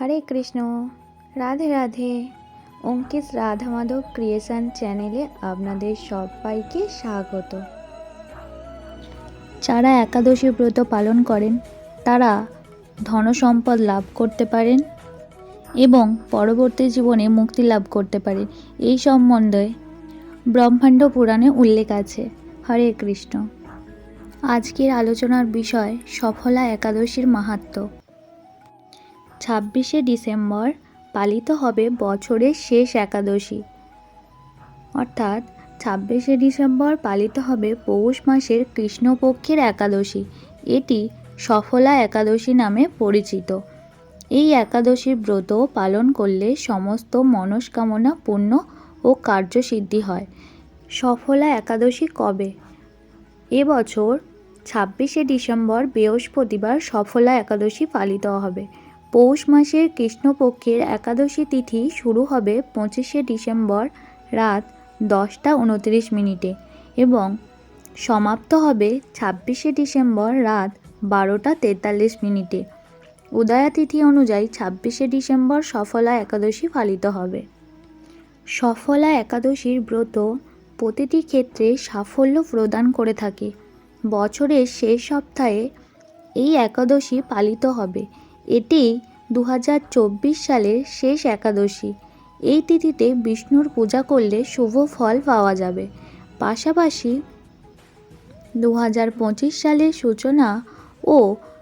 হরে Krishna. Radhe Radhe. Ankit Radha Madhav creation চ্যানেলে আপনাদের সবাইকে স্বাগত। যারা একাদশী ব্রত পালন করেন, তারা ধনসম্পদ লাভ করতে পারেন এবং পরবর্তী জীবনে মুক্তি লাভ করতে পারেন এই সম্বন্ধে ব্রহ্মাণ্ড পুরাণে উল্লেখ আছে। হরে কৃষ্ণ। আজকের আলোচনার বিষয় সফলা একাদশীর মাহাত্ম্য ছাব্বিশে ডিসেম্বর পালিত হবে বছরের শেষ একাদশী। অর্থাৎ ছাব্বিশে ডিসেম্বর পালিত হবে পৌষ মাসের কৃষ্ণপক্ষের একাদশী। এটি সফলা একাদশী নামে পরিচিত। এই একাদশীর ব্রত পালন করলে সমস্ত মনস্কামনা পূর্ণ ও কার্যসিদ্ধি হয়। সফলা একাদশী কবে? এবছর ছাব্বিশে ডিসেম্বর বৃহস্পতিবার সফলা একাদশী পালিত হবে। পৌষ মাসের কৃষ্ণপক্ষের একাদশী তিথি শুরু হবে পঁচিশে ডিসেম্বর রাত দশটা উনত্রিশ মিনিটে এবং সমাপ্ত হবে ছাব্বিশে ডিসেম্বর রাত বারোটা তেতাল্লিশ মিনিটে। উদয়া তিথি অনুযায়ী ছাব্বিশে ডিসেম্বর সফলা একাদশী পালিত হবে। সফলা একাদশীর ব্রত প্রতিটি ক্ষেত্রে সাফল্য প্রদান করে থাকে। বছরের শেষ সপ্তাহে এই একাদশী পালিত হবে। এটি দু হাজার চব্বিশ সালের শেষ একাদশী। এই তিথিতে বিষ্ণুর পূজা করলে শুভ ফল পাওয়া যাবে। পাশাপাশি দু হাজার পঁচিশ সালের সূচনা ও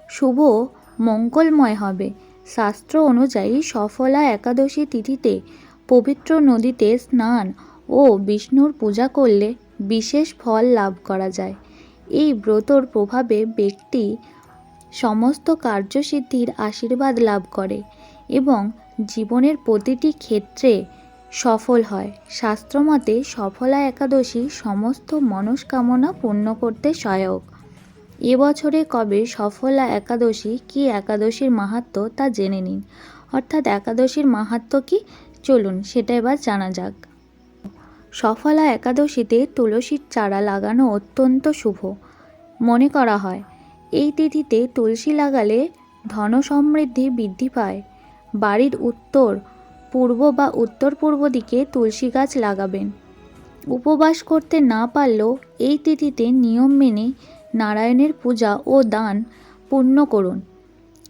শুভ মঙ্গলময় হবে। শাস্ত্র অনুযায়ী সফলা একাদশী তিথিতে পবিত্র নদীতে স্নান ও বিষ্ণুর পূজা করলে বিশেষ ফল লাভ করা যায়। এই ব্রতর প্রভাবে ব্যক্তি সমস্ত কার্যসিদ্ধির আশীর্বাদ লাভ করে এবং জীবনের প্রতিটি ক্ষেত্রে সফল হয়। শাস্ত্রমতে সফলা একাদশী সমস্ত মনস্কামনা পূর্ণ করতে সহায়ক। এবছরে কবে সফলা একাদশী কি একাদশীর মাহাত্ম্য তা জেনে নিন। অর্থাৎ একাদশীর মাহাত্ম্য কি? চলুন সেটা এবার জানা যাক। সফলা একাদশীতে তুলসীর চারা লাগানো অত্যন্ত শুভ। মনে করা হয় এই তিথিতে তুলসী লাগালে ধন সমৃদ্ধি বৃদ্ধি পায়। বাড়ির উত্তর পূর্ব বা উত্তর পূর্ব দিকে তুলসী গাছ লাগাবেন। উপবাস করতে না পারলেও এই তিথিতে নিয়ম মেনে নারায়ণের পূজা ও দান পূর্ণ করুন।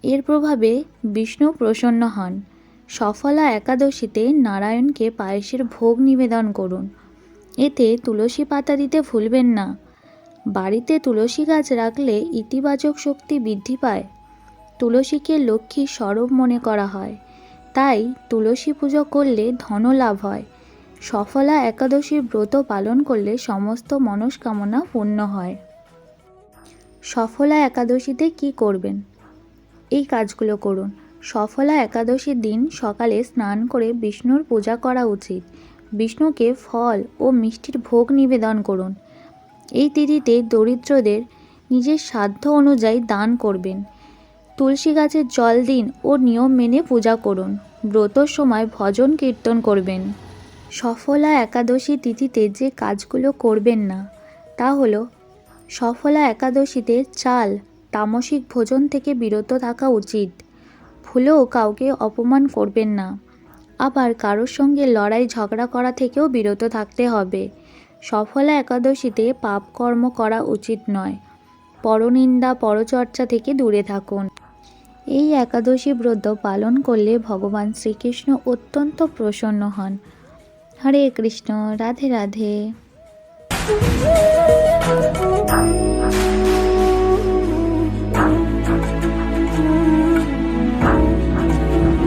এর প্রভাবে বিষ্ণু প্রসন্ন হন। সফলা একাদশীতে নারায়ণকে পায়েসের ভোগ নিবেদন করুন। এতে তুলসী পাতা দিতে ভুলবেন না। বাড়িতে তুলসী গাছ রাখলে ইতিবাচক শক্তি বৃদ্ধি পায়। তুলসীকে লক্ষ্মী স্বরূপ মনে করা হয়। তাই তুলসী পুজো করলে ধন লাভ হয়। সফলা একাদশীর ব্রত পালন করলে সমস্ত মনস্কামনা পূর্ণ হয়। সফলা একাদশীতে কি করবেন? এই কাজগুলো করুন। সফলা একাদশীর দিন সকালে স্নান করে বিষ্ণুর পূজা করা উচিত। বিষ্ণুকে ফল ও মিষ্টির ভোগ নিবেদন করুন। এই তিথিতে দরিদ্রদের নিজের সাধ্য অনুযায়ী দান করবেন। তুলসী গাছের জল দিন ও নিয়ম মেনে পূজা করুন। ব্রতর সময় ভজন কীর্তন করবেন। সফলা একাদশী তিথিতে যে কাজগুলো করবেন না, তা হলো সফলা একাদশীতে চাল, তামসিক ভোজন থেকে বিরত থাকা উচিত। ভুলেও কাউকে অপমান করবেন না। আবার কারোর সঙ্গে লড়াই ঝগড়া করা থেকেও বিরত থাকতে হবে। সফলা একাদশীতে পাপকর্ম করা উচিত নয়। পরনিন্দা পরচর্চা থেকে দূরে থাকুন। এই একাদশী ব্রত পালন করলে ভগবান শ্রীকৃষ্ণ অত্যন্ত প্রসন্ন হন। হরে কৃষ্ণ, রাধে রাধে।